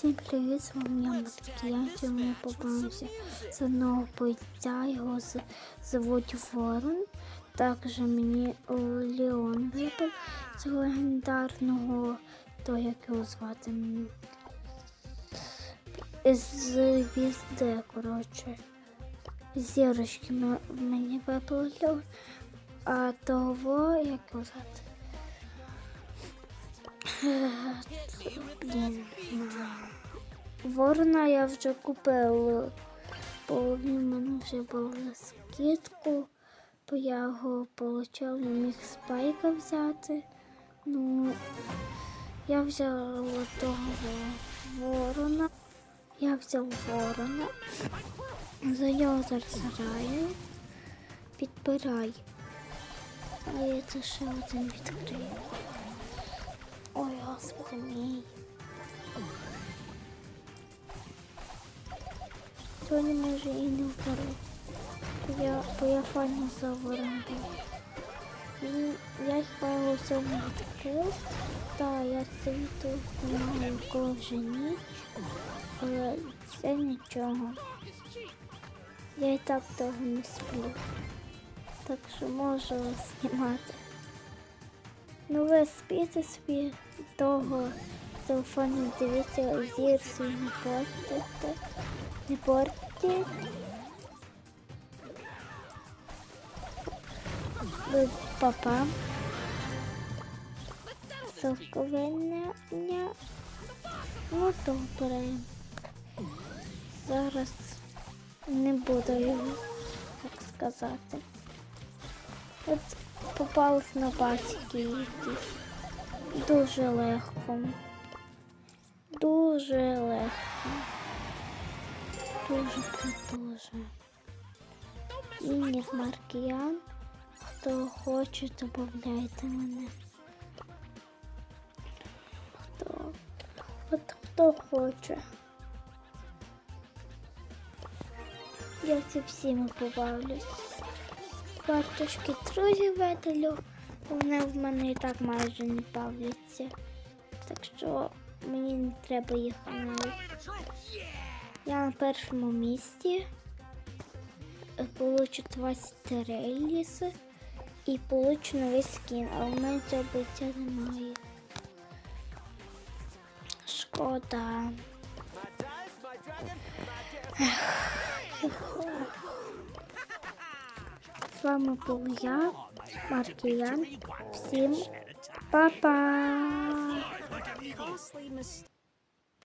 Всім привіт, з вами я. Сьогодні ми побавимося з одного бойця, його звуть Ворон. Також мені Леон випав з легендарного, то як його звати. З візди, коротше. Зірочки мені випав Леон. А того, як його звати? Блін. Ворона я вже купив, бо він мене вже був скидку, бо я його отримав, не міг спайка взяти. Ну, я взяла того ворона. Я взяв ворона. За його зараз граю. А я це ще один відкрию. Сьогодні може і не вберу. Я, бо я файно заворонив. Він, я хіба його сьогодні відкрив. Та я світу знімаю вже ніч. Але це нічого. Я і так того не сплю. Так що можу знімати. Ну ви спите собі того телефону дивіться зір свій не портите. Ви папа. Совковиння. Ну добре. Зараз не буду його так сказати. От попались на пасіки якісь. Дуже легко. Дуже легко. Дуже. Міні з Маркіян. Хто хоче, добавляйте мене. Хто? От хто хоче. Я це всіми побавлюсь. Карточки друзів видалю. Вони в мене і так майже не бавляться. Так що мені не треба їх навіть. Я на першому місці. Е, Получу 20 реліс і получу новий скін, а у мене цього биття немає. Шкода. З вами був я, Маркіян. Всім па-па!